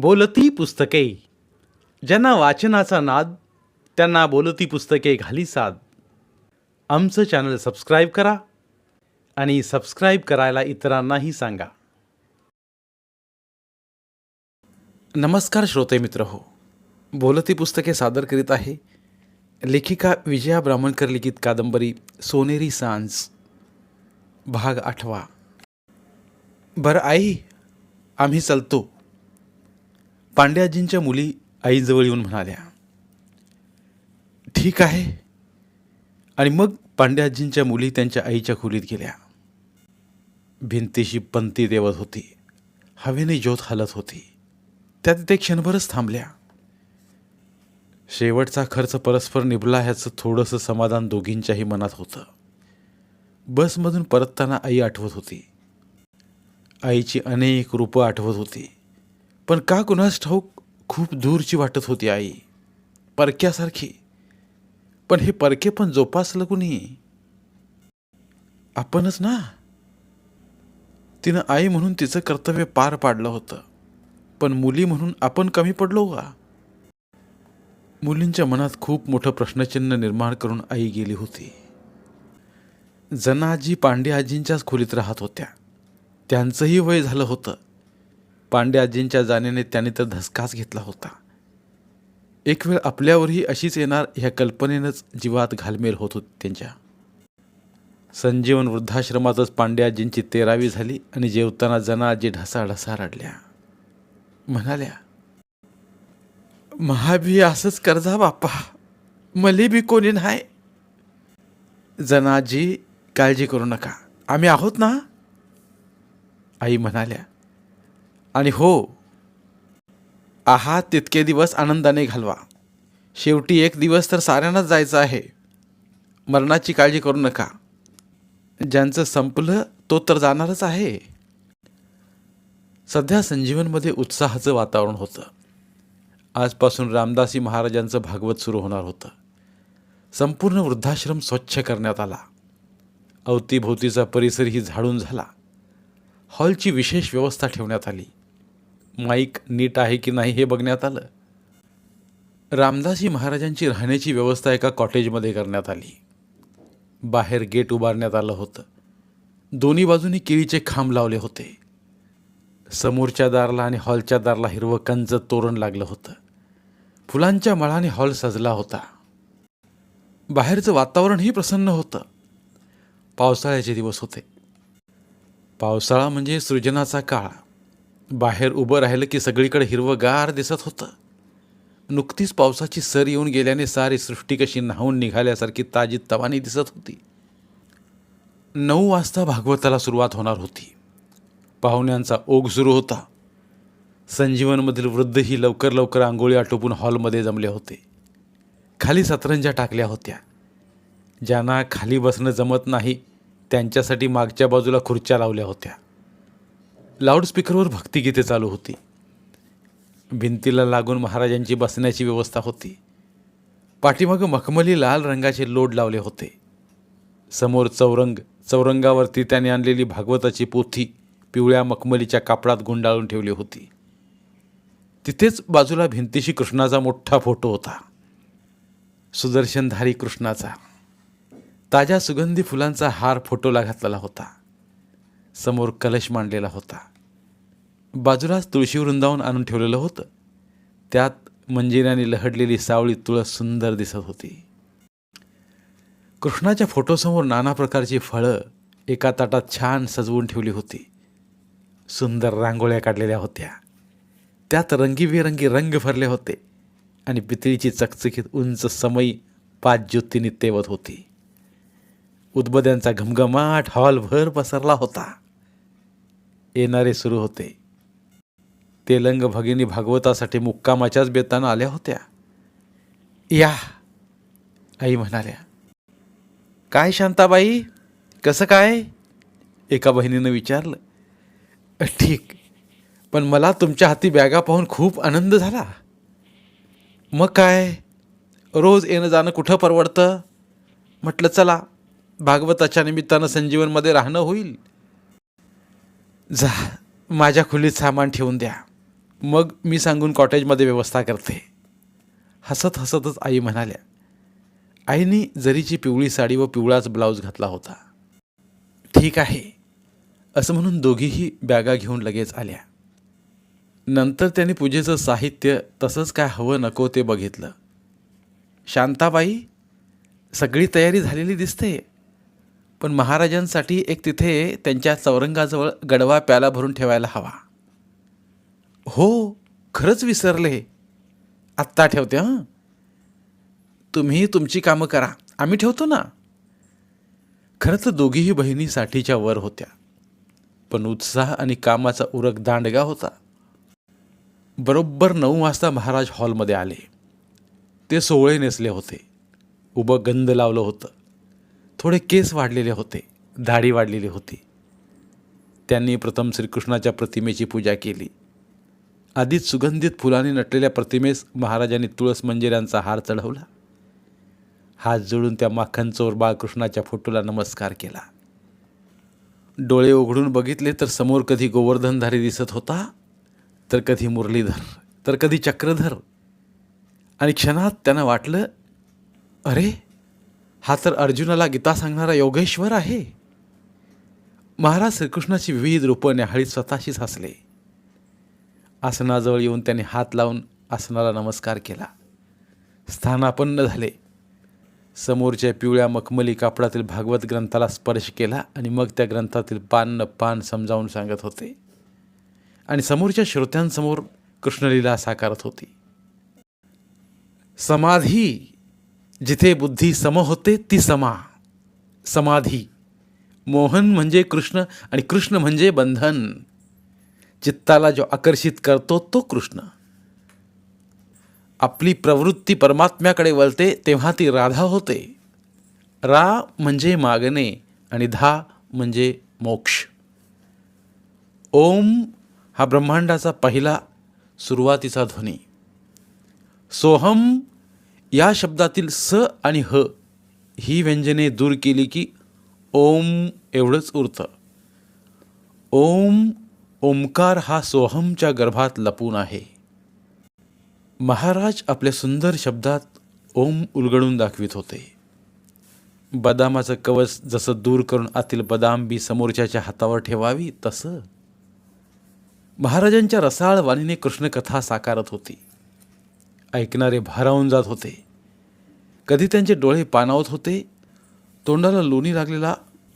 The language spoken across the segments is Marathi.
बोलती पुस्तके. ज्यांना वाचनाचा नाद त्यांना बोलती पुस्तके घाली साद. आमचं चॅनल सबस्क्राईब करा आणि सबस्क्राईब करायला इतरांनाही सांगा. नमस्कार श्रोते मित्र हो. बोलती पुस्तके सादर करीत आहे लेखिका विजया ब्राह्मणकर लिखित कादंबरी सोनेरी सांज भाग आठवा. बरं आई आम्ही चलतो. पांड्याजींच्या मुली आईजवळ येऊन म्हणाल्या ठीक आहे. आणि मग पांड्याजींच्या मुली त्यांच्या आईच्या खोलीत गेल्या. भिंतीशी पंती देवत होती. हवेने ज्योत हलत होती. त्या तिथे क्षणभरच थांबल्या. शेवटचा खर्च परस्पर निभला ह्याचं थोडंसं समाधान दोघींच्याही मनात होतं. बसमधून परतताना आई आठवत होती. आईची अनेक रूपं आठवत होती. पण का कुणास ठाऊक खूप दूरची वाटत होती आई? परक्यासारखी. पण हे परके पण जोपासलं कुणी? आपणच ना? तिनं आई म्हणून तिचं कर्तव्य पार पाडलं होतं. पण मुली म्हणून आपण कमी पडलो का? मुलींच्या मनात खूप मोठं प्रश्नचिन्ह निर्माण करून आई गेली होती. जनाजी पांडे आजींच्याच खोलीत राहत होत्या. त्यांचंही वय झालं होतं. पांडे आजींच्या जाण्याने त्याने तर धसकाच घेतला होता. एक वेळ आपल्यावरही अशीच येणार ह्या कल्पनेनंच जीवात घालमेल होत होती त्यांच्या. संजीवन वृद्धाश्रमातच पांड्याजींची तेरावी झाली आणि जेवताना जना आजी ढसा ढसा रडल्या. म्हणाल्या महाबी असंच करजा बाप्पा. मले बी कोणी नाही. जनाजी काळजी करू नका. आम्ही आहोत ना? आई म्हणाल्या आणि हो आहात तितके दिवस आनंदाने घालवा. शेवटी एक दिवस तर साऱ्यांनाच जायचं आहे. मरणाची काळजी करू नका. ज्यांचं संपलं तो तर जाणारच आहे. सध्या संजीवनमध्ये उत्साहाचं वातावरण होतं. आजपासून रामदासी महाराजांचं भागवत सुरू होणार होतं. संपूर्ण वृद्धाश्रम स्वच्छ करण्यात आला. अवतीभोवतीचा परिसरही झाडून झाला. हॉलची विशेष व्यवस्था ठेवण्यात आली. माईक नीट आहे की नाही हे बघण्यात आलं. रामदासी महाराजांची राहण्याची व्यवस्था एका कॉटेजमध्ये करण्यात आली. बाहेर गेट उभारण्यात आलं होतं. दोन्ही बाजूनी केळीचे खांब लावले होते. समोरच्या दारला आणि हॉलच्या दारला हिरवं कंच तोरण लागलं होतं. फुलांच्या मळाने हॉल सजला होता. बाहेरचं वातावरणही प्रसन्न होतं. पावसाळ्याचे दिवस होते. पावसाळा म्हणजे सृजनाचा काळ. बाहेर उभं राहिलं की सगळीकडे हिरवंगार दिसत होतं. नुकतीच पावसाची सर येऊन गेल्याने सारी सृष्टी कशी न्हावून निघाल्यासारखी ताजी तवानी दिसत होती. नऊ वाजता भागवताला सुरुवात होणार होती. पाहुण्यांचा ओघ सुरू होता. संजीवनमधील वृद्धही लवकर लवकर आंघोळी आटोपून हॉलमध्ये जमले होते. खाली सतरंजा टाकल्या होत्या. ज्यांना खाली बसणं जमत नाही त्यांच्यासाठी मागच्या बाजूला खुर्च्या लावल्या होत्या. लाऊडस्पीकरवर भक्तिगीते चालू होती. भिंतीला लागून महाराजांची बसण्याची व्यवस्था होती. पाठीमागं मखमली लाल रंगाचे लोड लावले होते. समोर चौरंग चौरंगावरती त्याने आणलेली भागवताची पोथी पिवळ्या मखमलीच्या कापडात गुंडाळून ठेवली होती. तिथेच बाजूला भिंतीशी कृष्णाचा मोठा फोटो होता. सुदर्शनधारी कृष्णाचा. ताज्या सुगंधी फुलांचा हार फोटोला घातलेला होता. समोर कलश मांडलेला होता. बाजूलाच तुळशी वृंदावन आणून ठेवलेलं होतं. त्यात मंजिराने लहडलेली सावळी तुळस सुंदर दिसत होती. कृष्णाच्या फोटोसमोर नाना प्रकारची फळं एका ताटात छान सजवून ठेवली होती. सुंदर रांगोळ्या काढलेल्या होत्या. त्यात रंगीबेरंगी रंग भरले होते आणि पितळीची चकचकीत उंच समई पाच ज्योतींनी तेवत होती. उद्बद्यांचा घमघमाट हॉलभर पसरला होता. येणारे सुरू होते. तेलंग भगिनी भागवतासाठी मुक्कामाच्याच बेतानं आल्या होत्या. या आई म्हणाल्या. काय शांताबाई? कसं काय? एका बहिणीनं विचारलं. ठीक पण मला तुमच्या हाती बॅगा पाहून खूप आनंद झाला. मग काय? रोज येणं जाणं कुठं परवडतं? म्हटलं चला भागवताच्या निमित्तानं संजीवनमध्ये राहणं होईल. जा माझ्या खोलीत सामान ठेवून द्या. मग मी सांगून कॉटेजमध्ये व्यवस्था करते. हसत हसतच आई म्हणाल्या आईने जरीची पिवळी साडी व पिवळाच ब्लाऊज घातला होता. ठीक आहे. असं म्हणून दोघीही बॅगा घेऊन लगेच आल्या. नंतर त्यांनी पूजेचं साहित्य तसंच काय हवं नको ते बघितलं. शांताबाई सगळी तयारी झालेली दिसते पण महाराजांसाठी एक तिथे त्यांच्या चौरंगाजवळ गडवा प्याला भरून ठेवायला हवा. हो खरंच विसरले. आत्ता ठेवते हां. तुम्ही तुमची कामं करा. आम्ही ठेवतो ना. खरं तर दोघीही बहिणीसाठीच्या वर होत्या. पण उत्साह आणि कामाचा उरक दांडगा होता. बरोबर नऊ वाजता महाराज हॉलमध्ये आले. ते सोहळे नेसले होते. उभं गंध लावलं होतं. थोडे केस वाढलेले होते दाढी वाढलेली होती. त्यांनी प्रथम श्रीकृष्णाच्या प्रतिमेची पूजा केली. आधीच सुगंधित फुलांनी नटलेल्या प्रतिमेस महाराजांनी तुळस मंजिऱ्यांचा हार चढवला. हात जोडून त्या माखनचोर बाळकृष्णाच्या फोटोला नमस्कार केला. डोळे उघडून बघितले तर समोर कधी गोवर्धनधारी दिसत होता तर कधी मुरलीधर तर कधी चक्रधर. आणि क्षणात त्यांना वाटलं अरे हा तर अर्जुनाला गीता सांगणारा योगेश्वर आहे. महाराज श्रीकृष्णाची विविध रूपं न्याहाळी स्वतःशीच हसले. आसनाजवळ येऊन त्यांनी हात लावून आसनाला नमस्कार केला. स्थानापन्न झाले. समोरच्या पिवळ्या मखमली कापडातील भागवत ग्रंथाला स्पर्श केला आणि मग त्या ग्रंथातील पान पान समजावून सांगत होते. आणि समोरच्या श्रोत्यांसमोर कृष्णलीला साकारत होती. समाधी जिथे बुद्धी सम होते ती समा. समाधी. मोहन म्हणजे कृष्ण आणि कृष्ण म्हणजे बंधन. चित्ताला जो आकर्षित करतो तो कृष्ण. आपली प्रवृत्ती परमात्म्याकडे वळते तेव्हा ती राधा होते. रा म्हणजे मागणे आणि धा म्हणजे मोक्ष. ओम हा ब्रह्मांडाचा पहिला सुरुवातीचा ध्वनी. सोहम या शब्दातील स आणि ह ही व्यंजने दूर केली की ओम एवढंच उरतं. ओम ओमकार हा सोहमच्या गर्भात लपून आहे. महाराज आपल्या सुंदर शब्दात ओम उलगडून दाखवित होते. बदामाचं कवच जसं दूर करून आतील बदाम बी समोरच्याच्या हातावर ठेवावी तसं. महाराजांच्या रसाळ वाणीने कृष्णकथा साकारत होती. ऐकणारे भारावून जात होते. कधी त्यांचे डोळे पाणावत होते. तोंडाला लोणी लागलेला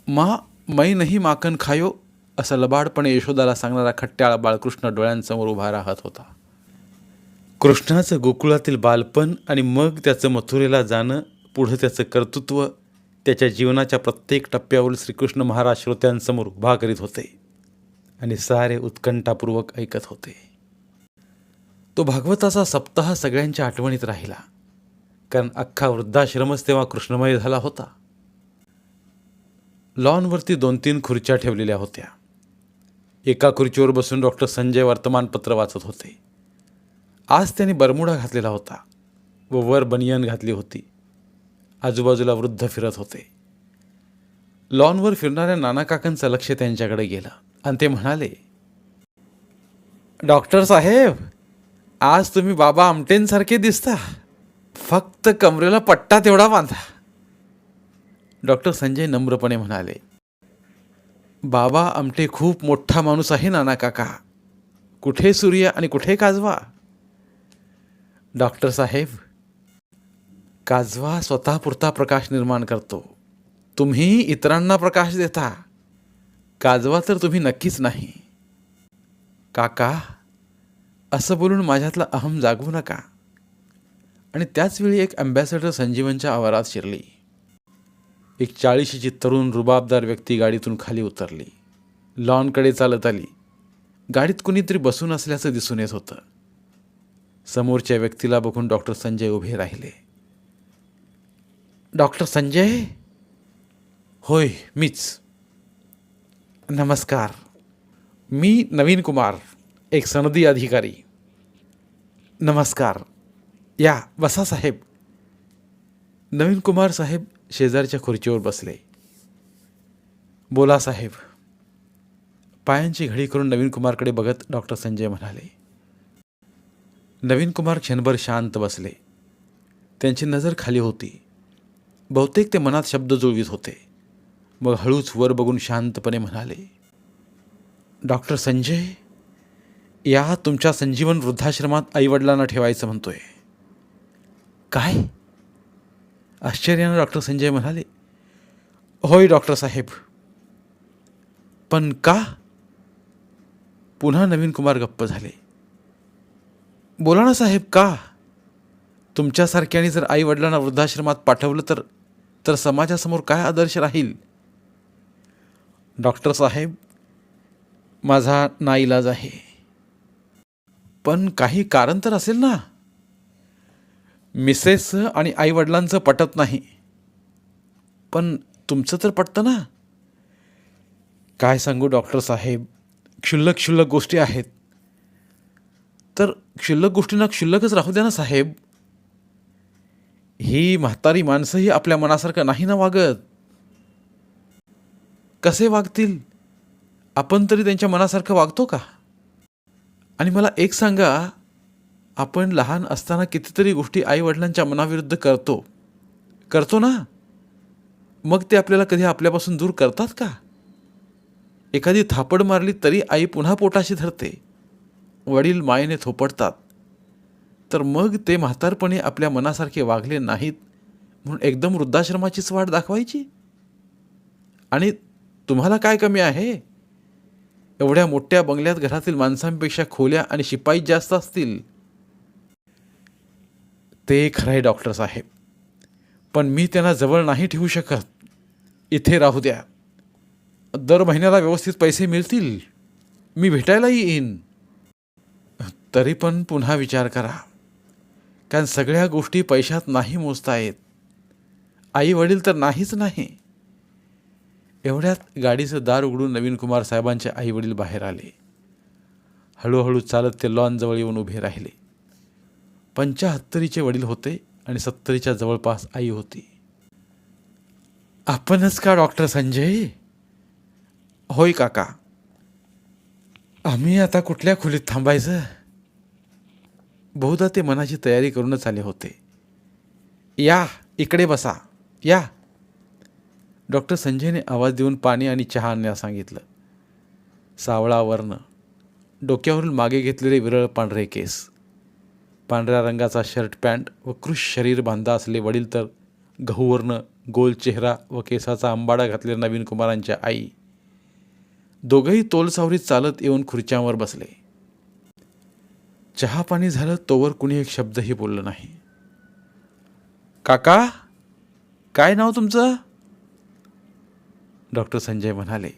मा मै नाही माकन खायो असं लबाडपणे यशोदाला सांगणारा खट्ट्याळ बाळकृष्ण डोळ्यांसमोर उभा राहत होता. कृष्णाचं गोकुळातील बालपण आणि मग त्याचं मथुरेला जाणं पुढं त्याचं कर्तृत्व त्याच्या जीवनाच्या प्रत्येक टप्प्यावर श्रीकृष्ण महाराज श्रोत्यांसमोर उभा करीत होते आणि सारे उत्कंठापूर्वक ऐकत होते. तो भागवताचा सप्ताह सगळ्यांच्या आठवणीत राहिला. कारण अख्खा वृद्धाश्रमच तेव्हा कृष्णमय झाला होता. लॉनवरती दोन तीन खुर्च्या ठेवलेल्या होत्या. एका खुर्चीवर बसून डॉक्टर संजय वर्तमानपत्र वाचत होते. आज त्यांनी बरमुडा घातलेला होता व वर बनियन घातली होती. आजूबाजूला वृद्ध फिरत होते. लॉनवर फिरणाऱ्या नाना काकांचं लक्ष त्यांच्याकडे गेलं आणि ते म्हणाले डॉक्टर साहेब आज तुम्ही बाबा आमटेंसारखे दिसता. फक्त कमरेला पट्टा तेवढा बांधा. डॉक्टर संजय नम्रपणे म्हणाले बाबा आमटे खूप मोठा माणूस आहे नाना काका. कुठे सूर्य आणि कुठे काजवा? डॉक्टर साहेब काजवा स्वतःपुरता प्रकाश निर्माण करतो. तुम्ही इतरांना प्रकाश देता. काजवा तर तुम्ही नक्कीच नाही. काका असं बोलून माझ्यातला अहम जागवू नका. आणि त्याचवेळी एक अँबॅसेडर संजीवनच्या आवारात शिरली. एक चाळीशीची तरुण रुबाबदार व्यक्ती गाडीतून खाली उतरली. लॉनकडे चालत आली. गाडीत कुणीतरी बसून असल्याचं दिसून येत होतं. समोरच्या व्यक्तीला बघून डॉक्टर संजय उभे राहिले. डॉक्टर संजय? होय मीच. नमस्कार. मी नवीन कुमार एक सनदी अधिकारी. नमस्कार. या बसा साहेब नवीन कुमार साहेब शेजारच्या खुर्चीवर बसले. बोला साहेब पायांची घडी करून नवीन कुमारकडे बघत डॉक्टर संजय म्हणाले. नवीन कुमार क्षणभर शांत बसले. त्यांची नजर खाली होती. बहुतेक ते मनात शब्द जुळवीत होते. मग हळूच वर बघून शांतपणे म्हणाले डॉक्टर संजय या तुमच्या संजीवन वृद्धाश्रमात आईवडिलांना ठेवायचं म्हणतोय. काय? आश्चर्यानं डॉक्टर संजय म्हणाले होय डॉक्टर साहेब. पण का? पुन्हा नवीन कुमार गप्प झाले. बोला ना साहेब का? तुमच्यासारख्याने जर आईवडिलांना वृद्धाश्रमात पाठवलं तर तर समाजासमोर काय आदर्श राहील? डॉक्टर साहेब माझा नाईलाज आहे. पण काही कारण तर असेल ना. मिसेस आणि आईवडिलांचं पटत नाही. पण तुमचं तर पटतं ना. काय सांगू डॉक्टर साहेब? क्षुल्लक क्षुल्लक गोष्टी आहेत. तर क्षुल्लक गोष्टींना क्षुल्लकच राहू द्या ना साहेब. ही म्हातारी माणसंही आपल्या मनासारखं नाही ना वागत. कसे वागतील? आपण तरी त्यांच्या मनासारखं वागतो का? आणि मला एक सांगा आपण लहान असताना कितीतरी गोष्टी आईवडिलांच्या मनाविरुद्ध करतो. करतो ना? मग ते आपल्याला कधी आपल्यापासून दूर करतात का? एखादी थापड मारली तरी आई पुन्हा पोटाशी धरते. वडील मायेने थोपडतात. तर मग ते म्हातारपणे आपल्या मनासारखे वागले नाहीत म्हणून एकदम वृद्धाश्रमाचीच वाट दाखवायची? आणि तुम्हाला काय कमी आहे? एवढ्या मोठ्या बंगल्यात घरातील माणसांपेक्षा खोल्या आणि शिपाई जास्त असतील? ते खरं आहे डॉक्टर साहेब. पण मी त्यांना जवळ नाही ठेवू शकत. इथे राहू द्या. दर महिन्याला व्यवस्थित पैसे मिळतील. मी भेटायला येईन. तरी पण पुन्हा विचार करा. कारण सगळ्या गोष्टी पैशात नाही मोजता येत. आई वडील तर नाहीच नाही. एवढ्यात गाडीचं दार उघडून नवीन कुमार साहेबांचे आई वडील बाहेर आले. हळूहळू चालत ते लॉनजवळ येऊन उभे राहिले. पंचाहत्तरीचे वडील होते आणि सत्तरीच्या जवळपास आई होती. आपणच का डॉक्टर संजय? होय काका. आम्ही आता कुठल्या खोलीत थांबायचं? बहुधा ते मनाची तयारी करूनच आले होते. या इकडे बसा. या. डॉक्टर संजयने आवाज देऊन पाणी आणि चहा आणण्यास सांगितलं. सावळा वर्ण. डोक्यावरून मागे घेतलेले विरळ पांढरे केस. पांढऱ्या रंगाचा शर्ट पॅन्ट व कृष शरीर बांधा असले वडील तर गहूवर्ण गोल चेहरा व केसाचा आंबाडा घातलेल्या नवीन कुमारांच्या आई. दोघंही तोलसावरीत चालत येऊन खुर्च्यांवर बसले. चहा पाणी झालं तोवर कुणी एक शब्दही बोललं नाही. काका काय नाव तुमचं? डॉक्टर संजय म्हणाले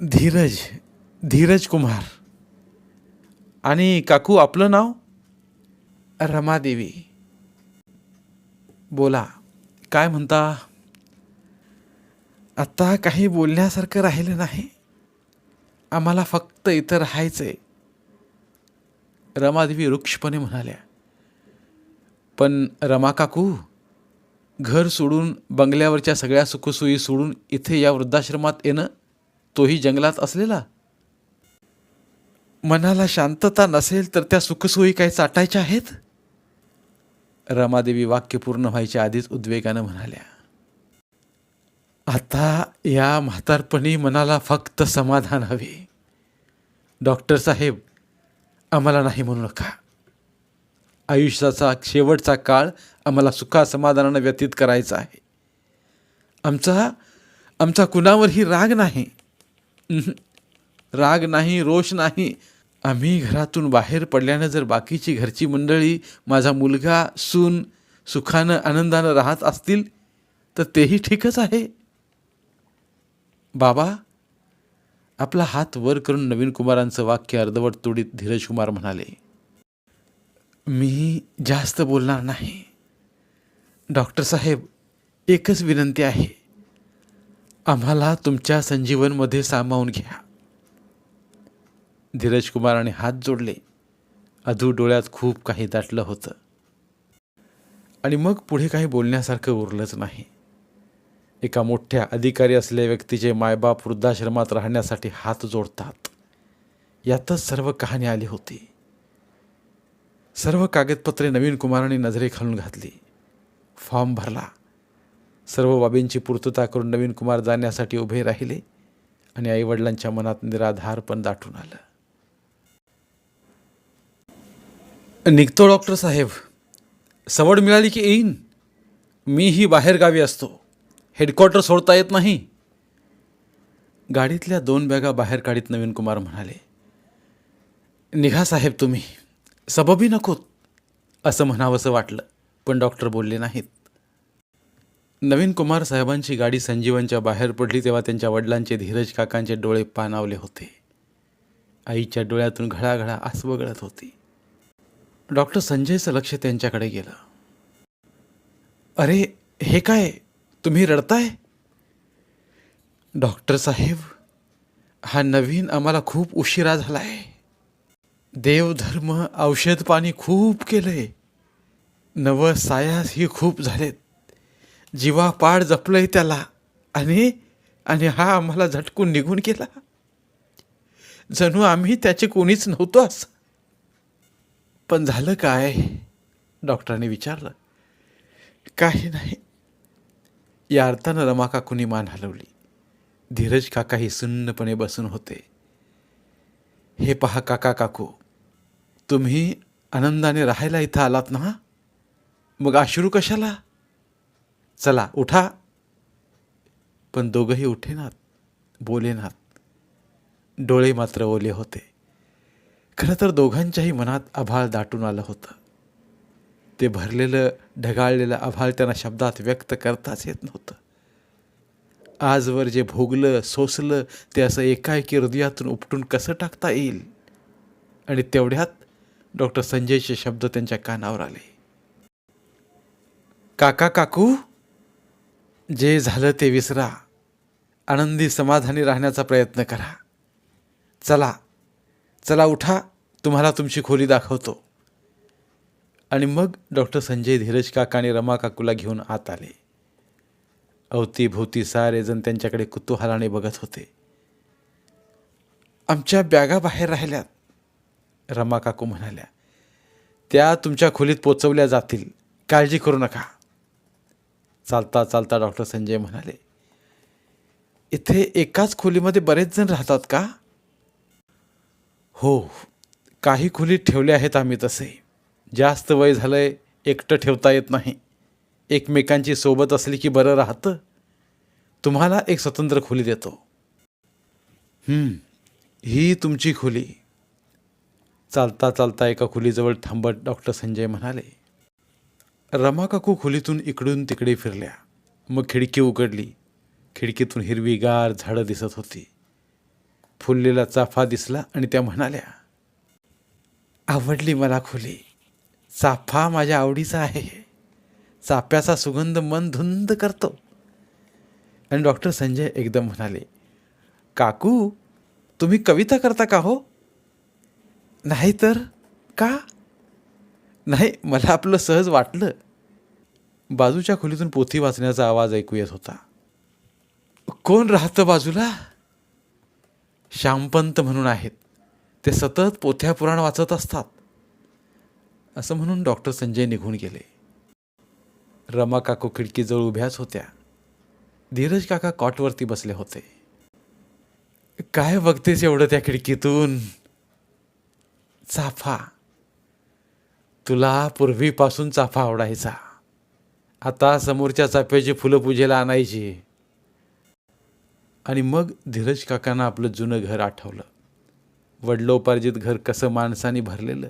धीरज धीरज कुमार. आणि काकू आपलं नाव? रमादेवी बोला काय म्हणता? आत्ता काही बोलण्यासारखं राहिलं नाही. आम्हाला फक्त इथं राहायचंय. रमादेवी वृक्षपणे म्हणाल्या पण रमा काकू घर सोडून बंगल्यावरच्या सगळ्या सुखसोयी सोडून इथे या वृद्धाश्रमात येणं तोही जंगलात असलेला? मनाला शांतता नसेल तर त्या सुखसोयी काय चाटायच्या आहेत? रमादेवी वाक्य पूर्ण व्हायच्या आधीच उद्वेगानं म्हणाल्या आता या म्हातारपणी मनाला फक्त समाधान हवे. डॉक्टर साहेब आम्हाला नाही म्हणू नका. आयुष्याचा शेवटचा काळ आम्हाला सुखा समाधानानं व्यतीत करायचा आहे. आमचा आमचा कुणावरही राग नाही. राग नाही रोष नाही. आम्ही घरातून बाहेर पडल्यानं जर बाकीची घरची मंडळी माझा मुलगा सून सुखानं आनंदानं राहत असतील तर तेही ठीकच आहे. बाबा आपला हात वर करून नवीन कुमारांचं वाक्य अर्धवट तोडीत धीरज कुमार म्हणाले मी जास्त बोलणार नाही. डॉक्टर साहेब एकच विनंती आहे. आम्हाला तुमच्या संजीवनमध्ये सामावून घ्या. धीरज कुमाराने हात जोडले. अधू डोळ्यात खूप काही दाटलं होतं. आणि मग पुढे काही बोलण्यासारखं उरलंच नाही. एका मोठ्या अधिकारी असलेल्या व्यक्तीचे मायबाप वृद्धाश्रमात राहण्यासाठी हात जोडतात. यातच सर्व कहाणी आली होती. सर्व कागदपत्रे नवीन कुमाराने नजरेखालून घातली. फॉर्म भरला. सर्व बाबींची पूर्तता करून नवीन कुमार जाण्यासाठी उभे राहिले आणि आईवडिलांच्या मनात निराधार पण दाटून आलं. निघतो डॉक्टर साहेब. सवड मिळाली की येईन? मीही बाहेरगावी असतो. हेडक्वार्टर सोडता येत नाही. गाडीतल्या दोन बॅगा बाहेर काढीत नवीन कुमार म्हणाले निघा साहेब तुम्ही. सबबी नकोत असं म्हणावंसं वाटलं पण डॉक्टर बोलले नाहीत. नवीन कुमार साहेबांची गाडी संजीवनच्या बाहेर पडली तेव्हा त्यांच्या वडिलांचे धीरज काकांचे डोळे पाणावले होते. आईच्या डोळ्यातून घळाघळा आसवं गळत होती. डॉक्टर संजयचं लक्ष त्यांच्याकडे गेलं. अरे हे काय? तुम्ही रडताय? डॉक्टर साहेब हा नवीन आम्हाला खूप उशिरा झाला आहे देवधर्म औषध पाणी खूप केलंय. नव सायास ही खूप झालेत. जीवापाड जपलंय त्याला. आणि आणि हा आम्हाला झटकून निघून गेला. जणू आम्ही त्याचे कोणीच नव्हतो असं. पण झालं काय? डॉक्टरांनी विचारलं. काही नाही. या अर्थानं रमाकाकूनी मान हलवली. धीरज काका ही सुन्नपणे बसून होते. हे पहा काका काकू. तुम्ही आनंदाने राहायला इथं आलात ना? मग अश्रू कशाला? चला उठा. पण दोघंही उठेनात बोलेनात. डोळे मात्र ओले होते. खरं तर दोघांच्याही मनात आभाळ दाटून आलं होतं. ते भरलेलं ढगाळलेलं आभाळ त्यांना शब्दात व्यक्त करताच येत नव्हतं. आजवर जे भोगलं सोसलं ते असं एकाएकी हृदयातून उपटून कसं टाकता येईल? आणि तेवढ्यात डॉक्टर संजयचे शब्द त्यांच्या कानावर आले. काका काकू जे झालं ते विसरा. आनंदी समाधानी राहण्याचा प्रयत्न करा. चला चला उठा तुम्हाला तुमची खोली दाखवतो. आणि मग डॉक्टर संजय धीरज काका आणि रमा काकूला घेऊन आत आले. अवतीभोवती सारे जण त्यांच्याकडे कुतूहलाने बघत होते. आमच्या बॅगा बाहेर राहिल्यात. रमा काकू म्हणाल्या त्या तुमच्या खोलीत पोचवल्या जातील. काळजी करू नका. चालता चालता डॉक्टर संजय म्हणाले इथे एकाच खोलीमध्ये बरेच जण राहतात का? हो काही खोलीत ठेवले आहेत आम्ही तसे. जास्त वय झालंय एकटं ठेवता येत नाही. एकमेकांची सोबत असली की बरं राहतं. तुम्हाला एक स्वतंत्र खोली देतो. ही तुमची खोली. चालता चालता एका खोलीजवळ थांबत डॉक्टर संजय म्हणाले रमा काकू खोलीतून इकडून तिकडे फिरल्या. मग खिडकी उघडली. खिडकीतून हिरवीगार झाडं दिसत होती. फुललेला चाफा दिसला आणि त्या म्हणाल्या आवडली मला खोली. चाफा माझ्या आवडीचा आहे. चाफ्याचा सुगंध मन धुंद करतो. आणि डॉक्टर संजय एकदम म्हणाले काकू तुम्ही कविता करता का हो? नाही तर का? नाही मला आपलं सहज वाटलं. बाजूच्या खोलीतून पोथी वाचण्याचा आवाज ऐकू येत होता. कोण राहतं बाजूला? श्यामपंत म्हणून आहेत. ते सतत पोथ्या पुराण वाचत असतात. असं म्हणून डॉक्टर संजय निघून गेले. रमा काकू खिडकीजवळ उभ्याच होत्या. धीरज काका कॉटवरती बसले होते. काय बघतेस एवढं त्या खिडकीतून? चाफा. तुला पूर्वीपासून चाफा आवडायचा. आता समोरच्या चाफ्याची फुलं पूजेला आणायची. आणि मग धीरज काकांना आपलं जुनं घर आठवलं. वडलोपार्जित घर कसं माणसाने भरलेलं.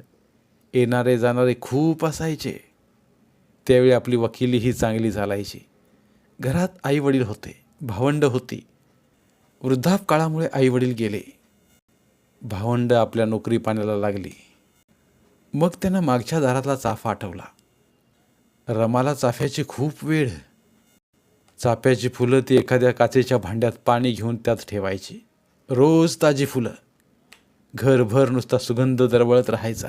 येणारे जाणारे खूप असायचे. त्यावेळी आपली वकिलीही चांगली चालायची. घरात आई वडील होते. भावंड होती. वृद्धाप काळामुळे आई वडील गेले. भावंड आपल्या नोकरी पाण्याला लागली. मग त्यांना मागच्या दारातला चाफा आठवला. रमाला चाफ्याची खूप वेळ. चाफ्याची फुलं ती एखाद्या काचेच्या भांड्यात पाणी घेऊन त्यात ठेवायची. रोज ताजी फुलं. घरभर नुसता सुगंध दरवळत राहायचा.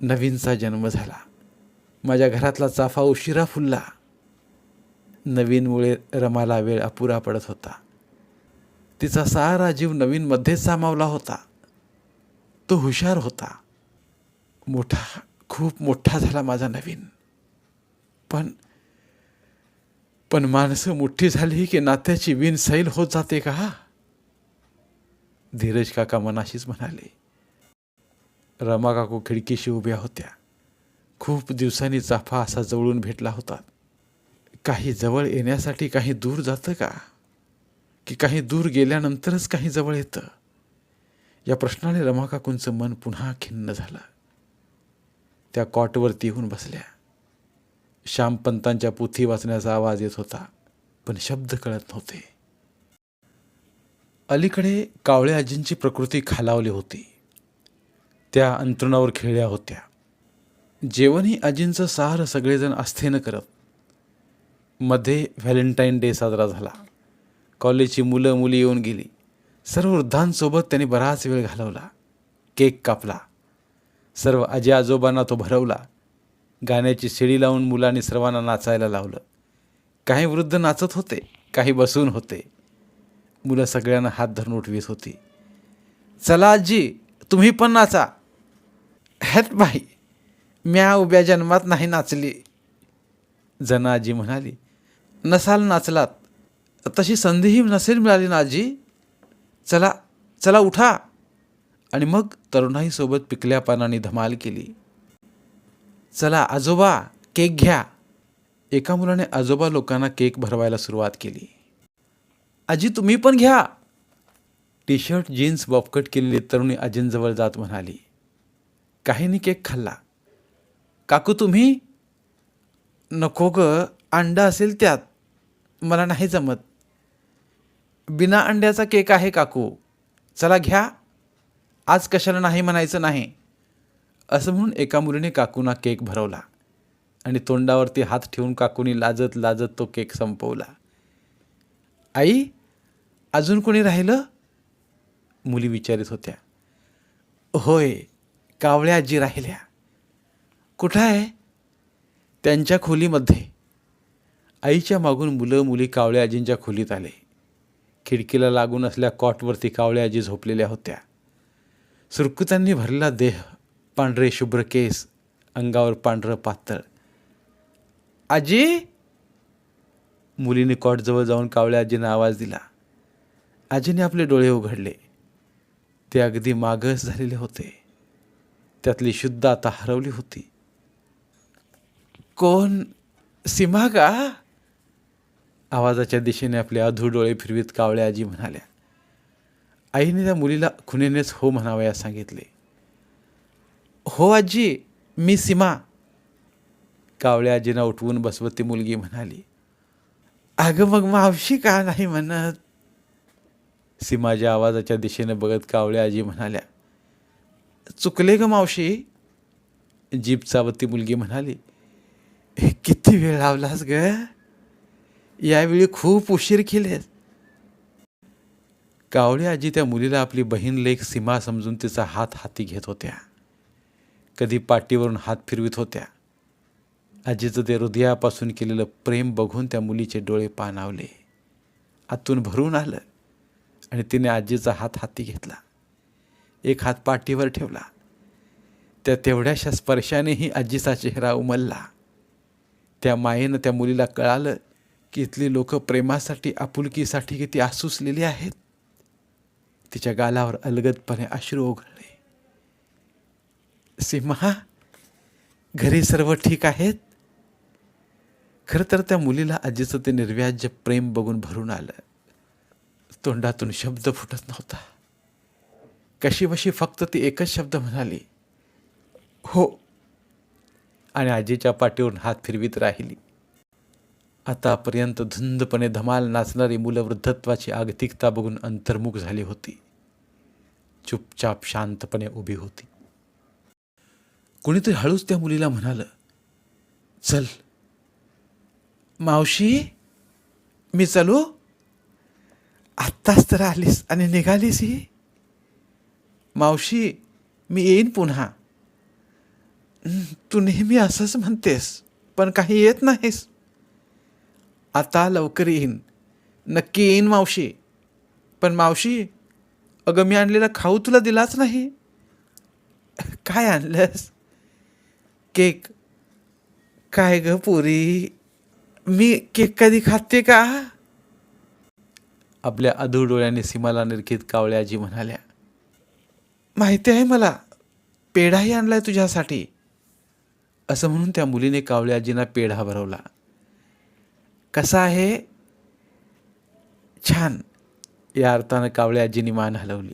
नवीनचा जन्म झाला. माझ्या घरातला चाफा उशिरा फुलला. नवीनमुळे रमाला वेळ अपुरा पडत होता. तिचा सारा जीव नवीनमध्येच सामावला होता. तो हुशार होता. मोठा खूप मोठा झाला माझा नवीन. पण पण माणसं मोठी झाली की नात्याची विण सैल होत जाते का? धीरज काका मनाशीच म्हणाले. रमा काकू खिडकीशी उभ्या होत्या. खूप दिवसांनी चाफा असा जवळून भेटला होता. काही जवळ येण्यासाठी काही दूर जातं का? की काही दूर गेल्यानंतरच काही जवळ येतं. या प्रश्नाने रमाकाकूंचं मन पुन्हा खिन्न झालं. त्या कॉटवरती येऊन बसल्या. श्यामपंतांच्या पोथी वाचण्याचा आवाज येत होता पण शब्द कळत नव्हते. अलीकडे कावळे आजींची प्रकृती खालावली होती. त्या अंतरुणावर खेळल्या होत्या. जेवणही आजींचं सार सगळेजण आस्थेनं करत. मध्ये व्हॅलेंटाईन डे साजरा झाला. कॉलेजची मुलं मुली येऊन गेली. सर्व वृद्धांसोबत त्यांनी बराच वेळ घालवला. केक कापला. सर्व आजी आजोबांना तो भरवला. गाण्याची शिडी लावून मुलांनी सर्वांना नाचायला लावलं. काही वृद्ध नाचत होते काही बसून होते. मुलं सगळ्यांना हात धरून उठवीत होती. चला आजी तुम्ही पण नाचा. हॅत बाई म्या उभ्या जन्मात नाही नाचली. जना आजी म्हणाली नसाल नाचलात. तशी संधीही नसेल मिळाली ना आजी चला चला उठा. आणि मग तरुणाईसोबत पिकल्या पानाने धमाल केली. चला आजोबा केक घ्या. एका मुलाने आजोबा लोकांना केक भरवायला सुरुवात केली. आजी तुम्ही पण घ्या. टी शर्ट जीन्स बॉपकट केलेली तरुणी आजींजवळ जात म्हणाली. काहींनी केक खाल्ला. काकू तुम्ही? नको ग अंडा असेल त्यात. मला नाही जमत. बिना अंड्याचा केक आहे काकू. चला घ्या. आज कशाला नाही म्हणायचं नाही. असं म्हणून एका मुलीने काकूना केक भरवला आणि तोंडावरती हात ठेवून काकूनी लाजत लाजत तो केक संपवला. आई अजून कोणी राहिलं? मुली विचारित होत्या. होय कावळ्या आजी राहिल्या. कुठं आहे? त्यांच्या खोलीमध्ये. आईच्या मागून मुलं मुली कावळ्या आजींच्या खोलीत आले. खिडकीला लागून असल्या कॉटवरती कावळ्या आजी झोपलेल्या होत्या. सुरकुतांनी भरलेला देह पांढरे शुभ्र केस अंगावर पांढरं पातळ. आजी? मुलीने कॉटजवळ जाऊन कावळ्या आजीनं आवाज दिला. आजीने आपले डोळे उघडले. ते अगदी मागस झालेले होते. त्यातली शुद्ध आता हरवली होती. कोण? सीमा का? आवाजाच्या दिशेने आपले अधू डोळे फिरवीत कावळ्या आजी म्हणाल्या आईने त्या मुलीला खुनेनेच हो म्हणावयास सांगितले. हो आजी मी सीमा. कावळ्या आजीनं उठवून बसवत ती मुलगी म्हणाली अगं मग मावशी का नाही म्हणत? सीमाच्या आवाजाच्या दिशेने बघत कावळ्या आजी म्हणाल्या चुकले ग मावशी. जीप चावती मुलगी म्हणाली "हे किती वेळ लावलास ग? यावेळी खूप उशीर केलेत. कावळी आजी त्या मुलीला आपली बहीण लेख सीमा समजून तिचा हात हाती घेत होत्या. कधी पाठीवरून हात फिरवित होत्या. आजीचं ते हृदयापासून केलेलं प्रेम बघून त्या मुलीचे डोळे पाणावले. आतून भरून आलं आणि तिने आजीचा हात हाती घेतला. एक हात पाठीवर ठेवला. त्या तेवढ्याशा स्पर्शानेही आजीचा चेहरा उमलला. त्या मायेनं त्या मुलीला कळालं की इथली लोक प्रेमासाठी आपुलकीसाठी किती आसुसलेली आहेत. तिच्या गालावर अलगदपणे अश्रू ओघळले. सिम्हा घरी सर्व ठीक आहेत? खरं तर त्या मुलीला आजीचं ते निर्व्याज्य प्रेम बघून भरून आलं. तोंडातून शब्द फुटत नव्हता. कशी बशी फक्त ती एकच शब्द म्हणाली हो आणि आजीच्या पाठीवरून हात फिरवीत राहिली. आतापर्यंत धुंदपणे धमाल नाचणारी मुलं वृद्धत्वाची आगतिकता बघून अंतर्मुख झाली होती. चुपचाप शांतपणे उभी होती. कुणीतरी हळूच त्या मुलीला म्हणालं चल. मावशी मी चलू? आत्ताच तर आलीस आणि निघालीस ही. मावशी मी येईन पुन्हा. तू नेहमी असंच म्हणतेस पण काही येत नाहीस. आता लवकर येईन. नक्की येईन मावशी. पण मावशी अगं मी आणलेला खाऊ तुला दिलाच नाही. काय आणलंस? केक. काय ग पुरी? मी केक कधी खाते का? आपल्या अधूर डोळ्याने सीमाला निरखित कावळे आजी म्हणाल्या माहिती आहे मला पेढाही आणलाय तुझ्यासाठी. असं म्हणून त्या मुलीने कावळे आजींना पेढा भरवला. कसा आहे? छान. या अर्थानं कावळे आजीनी मान हलवली.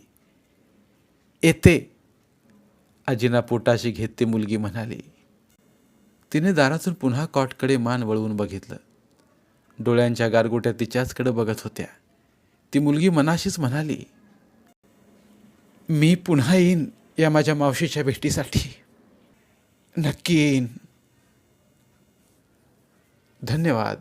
येते. आजीना पोटाशी घेत ती मुलगी म्हणाली. तिने दारातून पुन्हा कॉटकडे मान वळवून बघितलं. डोळ्यांच्या गारगोट्या तिच्याचकडे बघत होत्या. ती मुलगी मनाशीच म्हणाली मी पुन्हा येईन या माझ्या मावशीच्या भेटीसाठी. नक्की येईन. धन्यवाद.